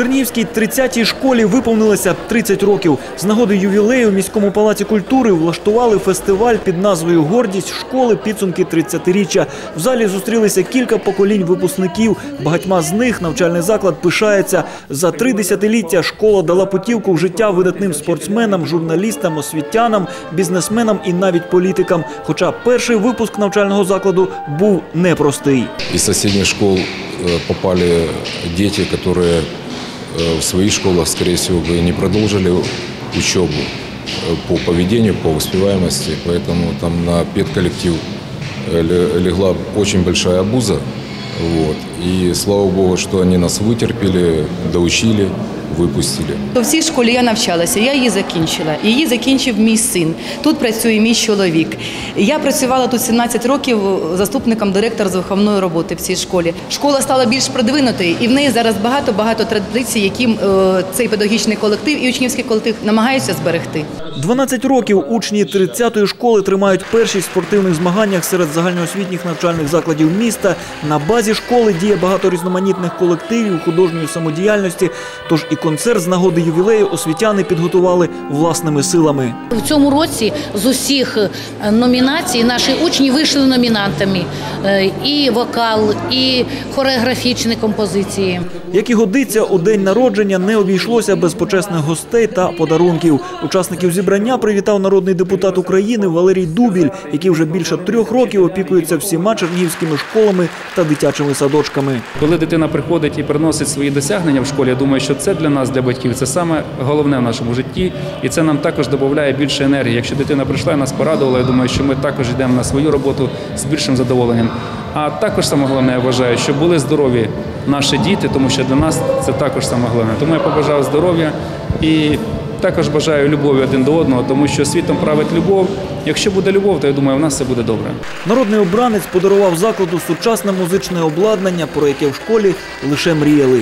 Чернігівській 30-й школі виповнилося 30 років. З нагоди ювілею в міському палаці культури влаштували фестиваль під назвою Гордість школи підсумки 30-річчя. В залі зустрілися кілька поколінь випускників. Багатьма з них навчальний заклад пишається. За три десятиліття школа дала путівку в життя видатним спортсменам, журналістам, освітянам, бізнесменам і навіть політикам. Хоча перший випуск навчального закладу був непростий. Из соседних школ э, попали дети, которые э, в своих школах, скорее всего, бы не продолжили учебу э, по поведению, по успеваемости. Поэтому там на педколлектив э, ле- легла очень большая обуза. Вот. И слава богу, что они нас вытерпели, доучили, выпустили. В цій школі я навчалася, я її закінчила. Її закінчив мій син. Тут працює мій чоловік. Я працювала тут 17 років заступником директора з виховної роботи в цій школі. Школа стала більш продвинутою, і в неї зараз багато-багато традицій, які е, цей педагогічний колектив і учнівський колектив намагаються зберегти. 12 років учні 30-ї школи тримають першість в спортивних змаганнях серед загальноосвітніх навчальних закладів міста. На базі школи діє багато різноманітних колективів художньої самодіяльності. Тож і концерт з нагоди ювілею освітяни підготували власними силами. В цьому році з усіх е, номінацій наші учні вийшли номінантами Е, і вокал, і хореографічні композиції. Як і годиться, у день народження не обійшлося без почесних гостей та подарунків. Учасників зібрання привітав народний депутат України Валерій Дубіль, який вже більше трьох років опікується всіма чернігівськими школами та дитячими садочками. Коли дитина приходить і приносить свої досягнення в школі, я думаю, що це для нас, для батьків, це саме головне в нашому житті, і це нам також додає більше енергії. Якщо дитина прийшла і нас порадувала, я думаю, що ми також йдемо на свою роботу з більшим задоволенням. А також саме головне, я вважаю, щоб були здорові наші діти, тому що для нас це також саме головне. Тому я побажав здоров'я і також бажаю любові один до одного, тому що світом править любов. Якщо буде любов, то я думаю, у нас все буде добре. Народний обранець подарував закладу сучасне музичне обладнання, про яке в школі лише мріяли.